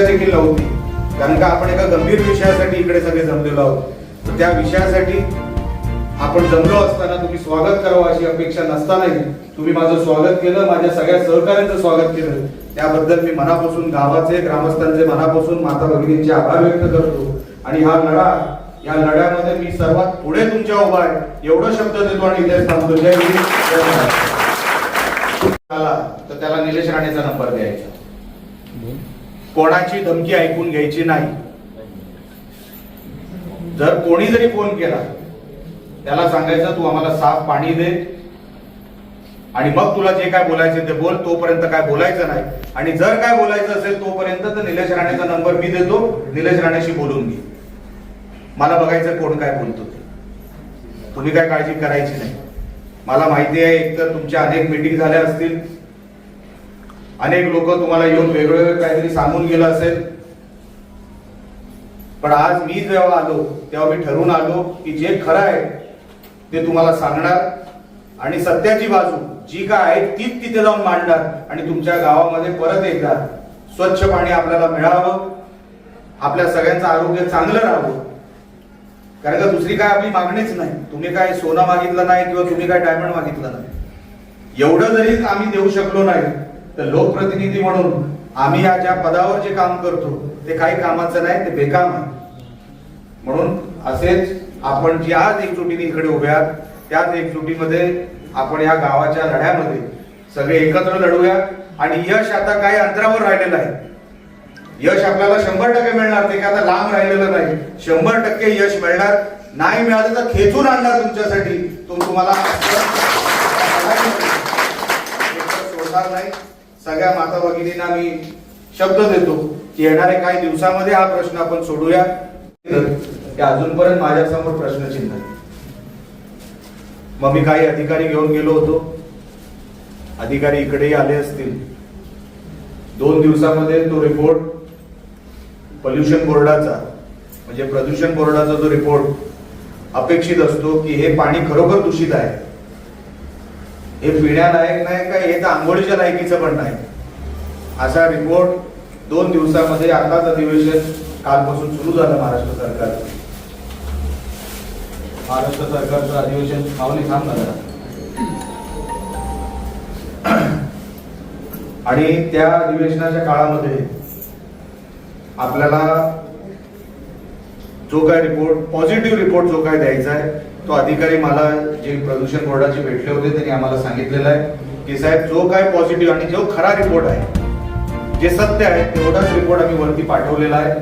इच्छा देखील नव्हती. कारण का आपण एका गंभीर विषयासाठी इकडे सगळे जमलेलो आहोत. तर त्या विषयासाठी आपण जमलो असताना तुम्ही स्वागत करावं अशी अपेक्षा नसतानाही तुम्ही माझं स्वागत केलं माझ्या सगळ्या सहकार्यांचं स्वागत केलं. त्याबद्दल मी मनापासून गावाचे ग्रामस्थांचे मनापासून माता भगिनींचे आभार व्यक्त करतो. आणि हा लढा या लढ्यामध्ये मी सर्वात पुढे तुमच्या उभा आहे. एवढं शब्द देतो आणि इथे सांगतो जय आला तर त्याला निलेश राणेचा नंबर द्यायचा. कोणाची धमकी ऐकून घ्यायची नाही. जर कोणी जरी फोन केला त्याला सांगायचं तू आम्हाला साफ पाणी दे. आणि मग तुला जे काय बोलायचे ते बोल तोपर्यंत काय बोलायचं नाही. आणि जर काय बोलायचं असेल तोपर्यंत तर निलेश राणेचा नंबर मी देतो. निलेश राणेशी बोलून घे. मला बघायचं कोण काय बोलतो ते. तुम्ही काय काळजी करायची नाही. मला माहिती आहे एकतर तुमच्या अनेक मीटिंग झाल्या असतील. अनेक लोक तुम्हाला येऊन वेगवेगळं काहीतरी सांगून गेलं असेल. पण आज मी जेव्हा आलो तेव्हा मी ठरवून आलो की जे खरं आहे ते तुम्हाला सांगणार. आणि सत्याची बाजू जी काय आहे तीच तिथे जाऊन मांडणार आणि तुमच्या गावामध्ये परत एकदा स्वच्छ पाणी आपल्याला मिळावं. आपल्या सगळ्यांचं आरोग्य चांगलं राहावं. कारण का दुसरी काय आपली मागणीच नाही. तुम्ही काय सोनं मागितलं नाही किंवा तुम्ही काय डायमंड मागितलं नाही. एवढं जरी आम्ही देऊ शकलो नाही तर लोकप्रतिनिधी म्हणून आम्ही या ज्या पदावर जे काम करतो ते काही कामाचं नाही ते बेकाम आहे. म्हणून असेच आपण जी आज एकजुटीने इकडे उभे आहात त्याच एकजुटीमध्ये आपण या गावाच्या लढ्यामध्ये सगळे एकत्र लढूया आणि यश आता काही अंतरावर राहिलेलं आहे. यश आपल्याला शंभर टक्के मिळणार ते काय आता लांब राहिलेलं नाही. शंभर टक्के यश मिळणार नाही मिळालं तर खेचून आणणार तुमच्यासाठी. तो तुम्हाला सोडणार नाही. सगळ्या माता भगिनींना मी शब्द देतो की येणाऱ्या काही दिवसामध्ये हा प्रश्न आपण सोडूया. ते अजूनपर्यंत माझ्यासमोर प्रश्नचिन्ह मग मी काही अधिकारी घेऊन गेलो होतो. अधिकारी इकडेही आले असतील. दोन दिवसामध्ये तो रिपोर्ट पोल्युशन बोर्डाचा म्हणजे प्रदूषण बोर्डाचा जो रिपोर्ट अपेक्षित असतो की हे पाणी खरोखर दूषित आहे. हे पिण्यालायक नाही का हे तर आंघोळीच्या लायकीचं पण नाही. असा रिपोर्ट दोन दिवसामध्ये आताच अधिवेशन कालपासून सुरू झालं महाराष्ट्र सरकारचं. महाराष्ट्र सरकारचं अधिवेशन पावली थांब ना आणि त्या अधिवेशनाच्या काळामध्ये आपल्याला जो काय रिपोर्ट पॉझिटिव्ह रिपोर्ट जो काय द्यायचा आहे तो अधिकारी मला जे प्रदूषण बोर्डाचे भेटले होते त्यांनी आम्हाला सांगितलेलं आहे. की साहेब जो काय पॉझिटिव्ह आणि जो खरा रिपोर्ट आहे जे सत्य आहे तेवढाच रिपोर्ट आम्ही वरती पाठवलेला आहे.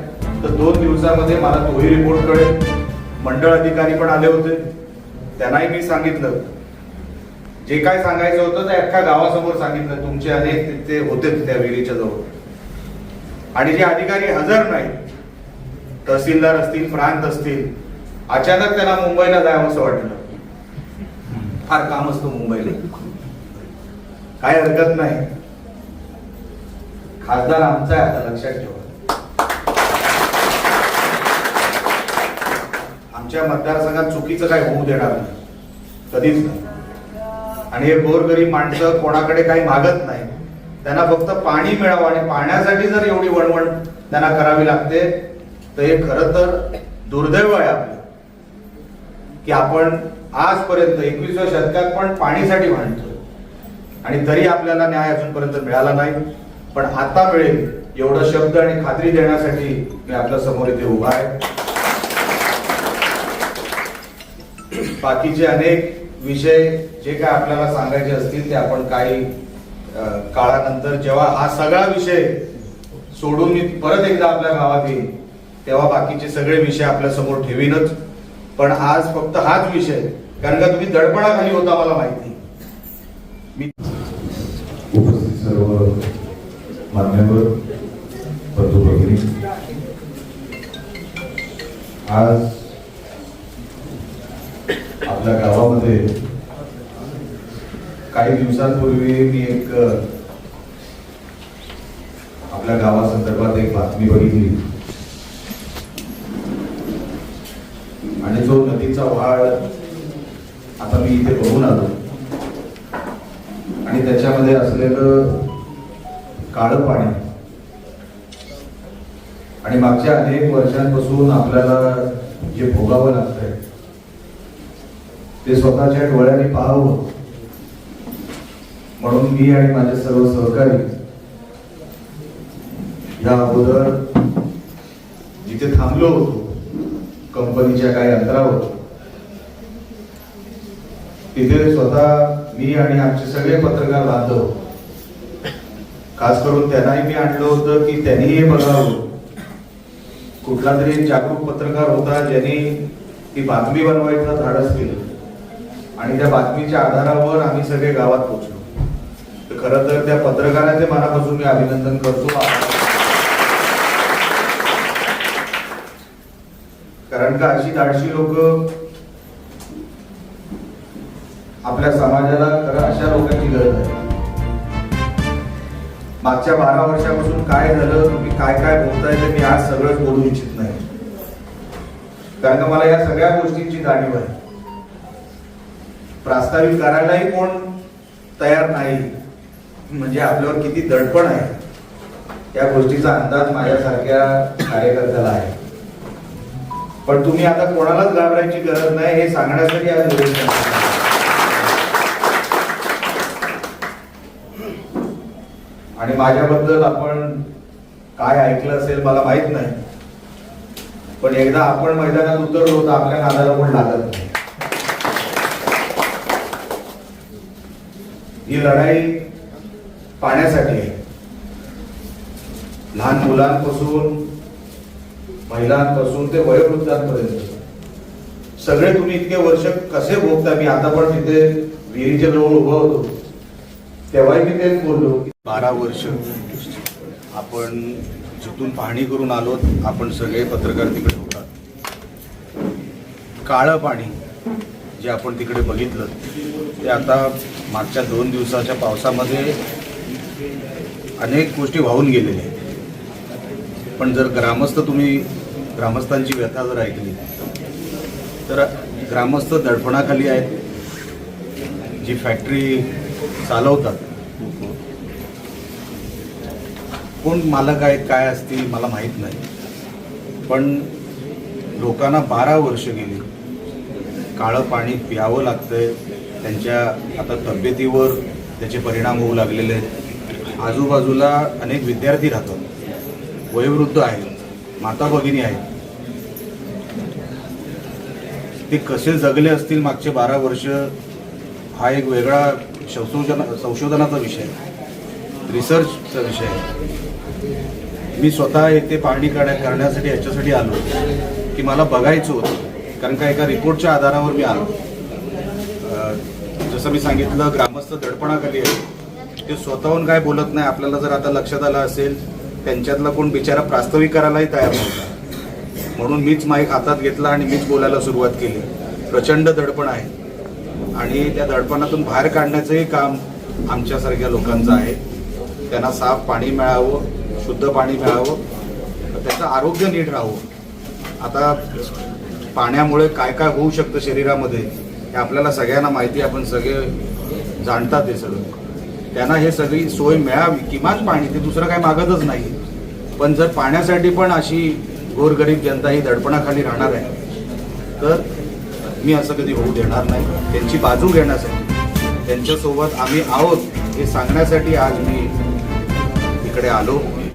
तर दोन दिवसामध्ये मला तोही रिपोर्ट कळेल. मंडळ अधिकारी पण आले होते. त्यांनाही मी सांगितलं. जे काय सांगायचं होतं ते अख्ख्या गावासमोर सांगितलं. तुमचे अनेक तिथे होते त्या विहिरीच्या जवळ. आणि जे अधिकारी हजर नाही तहसीलदार असतील प्रांत असतील अचानक त्यांना मुंबईला जावं असं वाटलं. फार काम असतं मुंबईला. काय हरकत नाही. खासदार आमचा आहे आता लक्षात ठेवा. आमच्या मतदारसंघात चुकीचं काय होऊ देणार नाही. कधीच नाही. आणि हे गोरगरीब माणसं कोणाकडे काही मागत नाही. त्यांना फक्त पाणी मिळावं आणि पाण्यासाठी जर एवढी वणवण त्यांना करावी लागते तर हे खरं तर दुर्दैव आहे आपलं. की आपण आजपर्यंत एकविसव्या शतकात पण पाणीसाठी भांडतोय आणि तरी आपल्याला न्याय अजूनपर्यंत मिळाला नाही. पण आता मिळेल एवढं शब्द आणि खात्री देण्यासाठी मी आपल्यासमोर इथे उभा आहे. बाकीचे अनेक विषय जे काय आपल्याला सांगायचे असतील ते आपण काही काळानंतर जेव्हा हा सगळा विषय सोडून मी परत एकदा आपल्या गावात येईल तेव्हा बाकीचे सगळे विषय आपल्यासमोर ठेवीनच. पण आज फक्त हाच विषय कारण का तुम्ही दडपणाखाली होता मला माहिती. मी उपस्थित सर्व मान्यवर बंधू भगिनी आज आपल्या गावामध्ये काही दिवसांपूर्वी मी एक आपल्या गावासंदर्भात एक बातमी बघितली आणि जो नदीचा आता मी इथे बघून आलो. आणि त्याच्यामध्ये असलेलं काळं पाणी. आणि मागच्या अनेक वर्षांपासून आपल्याला जे भोगावं लागतंय ते स्वतःच्या डोळ्याने पाहावं. म्हणून मी आणि माझे सर्व सहकारी या अगोदर जिथे थांबलो होतो कंपनीच्या काही अंतरावर तिथे स्वतः मी आणि आमचे सगळे पत्रकार बांधव खास करून त्यांनाही मी आणलं होतं की त्यांनी हे बघावं. कुठला तरी जागरूक पत्रकार होता ज्यांनी ती बातमी बनवायचं धाडस केलं. आणि त्या बातमीच्या आधारावर आम्ही सगळे गावात पोहोचलो. तर खरं तर त्या पत्रकाराचे मनापासून मी अभिनंदन करतो. कारण का अशी धाडशी लोक आपल्या समाजाला खरं अशा लोकांची गरज आहे. मागच्या बारा वर्षापासून काय झालं तुम्ही काय काय बोलताय ते मी आज सगळंच बोलू इच्छित नाही. कारण का मला या सगळ्या गोष्टींची जाणीव आहे. प्रास्ताविक करायलाही कोण तयार नाही म्हणजे आपल्यावर किती दडपण आहे या गोष्टीचा अंदाज माझ्यासारख्या कार्यकर्त्याला आहे. पण तुम्ही आता कोणालाच घाबरायची गरज नाही हे सांगण्यासाठी आज निवेदन आहे. आणि माझ्याबद्दल आपण काय ऐकलं असेल मला माहीत नाही. पण एकदा आपण मैदानात उतरलो तर आपल्या नादाला कोण लागत नाही. ही लढाई पाण्यासाठी आहे. लहान मुलांपासून महिलांपासून ते वयोवृद्धांपर्यंत. सगळे तुम्ही इतके वर्ष कसे भोगता? मी आता पण तिथे विहिरीच्या जवळ उभं होतो. तेव्हाही मी तेच बोललो बारा वर्ष आपण जिथून पाहणी करून आलो आपण सगळे पत्रकार तिकडे होतात. काळं पाणी जे आपण तिकडे बघितलं ते आता मागच्या दोन दिवसाच्या पावसामध्ये अनेक गोष्टी वाहून गेलेल्या आहेत. पण जर ग्रामस्थ तुम्ही ग्रामस्थांची व्यथा जर ऐकली तर ग्रामस्थ दडपणाखाली आहेत. जी फॅक्टरी चालवतात कोण मालक आहेत काय असतील मला माहीत नाही. पण लोकांना बारा वर्ष गेली. काळं पाणी प्यावं लागतंय. त्यांच्या आता तब्येतीवर त्याचे परिणाम होऊ लागलेले आहेत. आजूबाजूला अनेक विद्यार्थी राहतात. वयोवृद्ध आहेत. माता भगिनी आहेत. ते कसे जगले असतील मागचे बारा वर्ष हा एक वेगळा संशोधन संशोधनाचा विषय आहे. रिसर्चचा विषय आहे. मी स्वतः येथे पाहणी करण्या करण्यासाठी याच्यासाठी आलो. की मला बघायचं होतं. कारण का एका रिपोर्टच्या आधारावर मी आलो. जसं मी सांगितलं ग्रामस्थ दडपणाखाली आहे ते स्वतःहून काय बोलत नाही. आपल्याला जर आता लक्षात आलं असेल त्यांच्यातला कोण बिचारा प्रास्ताविक करायलाही तयार नव्हता. म्हणून मीच माईक हातात घेतला आणि मीच बोलायला सुरुवात केली. प्रचंड दडपण आहे. आणि त्या दडपणातून बाहेर काढण्याचंही काम आमच्यासारख्या लोकांचं आहे. त्यांना साफ पाणी मिळावं शुद्ध पाणी मिळावं त्याचं आरोग्य नीट राहावं. आता पाण्यामुळे काय काय होऊ शकतं शरीरामध्ये हे आपल्याला सगळ्यांना माहिती आहे आपण सगळे जाणतात हे सगळं. त्यांना हे सगळी सोय मिळावी किमान पाणी ते दुसरं काय मागतच नाही. पण जर पाण्यासाठी पण अशी गोरगरीब जनता ही दडपणाखाली राहणार आहे तर मी असं कधी होऊ देणार नाही. त्यांची बाजू घेण्यासाठी त्यांच्यासोबत आम्ही आहोत हे सांगण्यासाठी आज मी इकडे आलो.